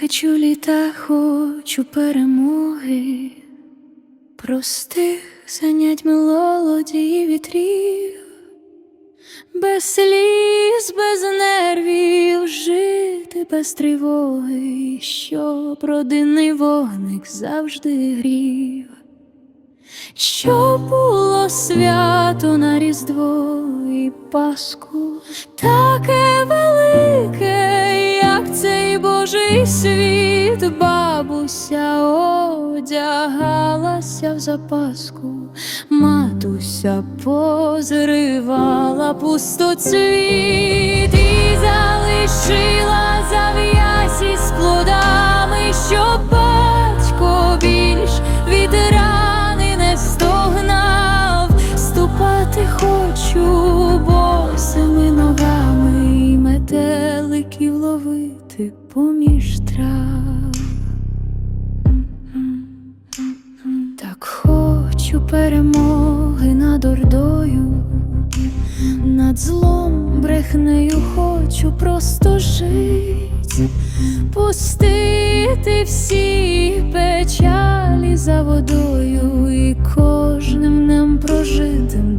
Хочу літа, хочу перемоги, простих занять мелодій і вітрів, без сліз, без нервів, жити без тривоги, щоб родинний вогник завжди грів. Що було свято на Різдво і Пасху, таке велике, Божий світ, бабуся одягалася в запаску, матуся позривала пустоцвіт і залишила ловити поміж трав. Так хочу перемоги над ордою, над злом брехнею хочу просто жить, пустити всі печалі за водою і кожним днем прожитим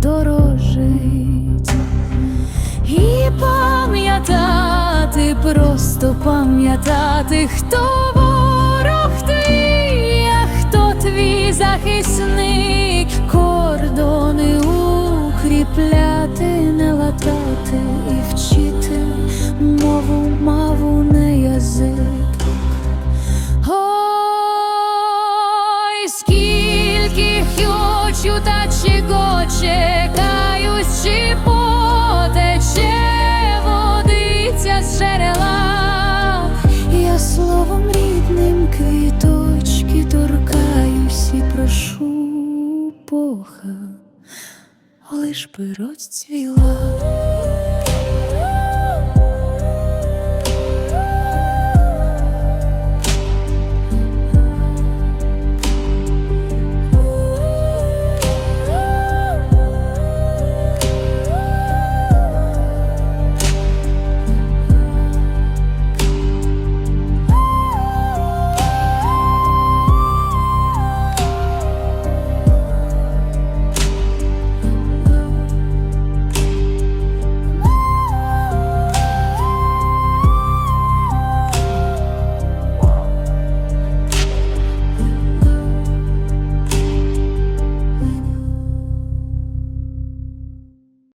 пам'ятати, хто ворог твій, а хто твій захисник, кордони укріпляти, не латати і вчити мову, мову, не язик. Ой, скільки хочу, та чого словом рідним квіточки торкаюсь і прошу Бога, лиш би розцвіла.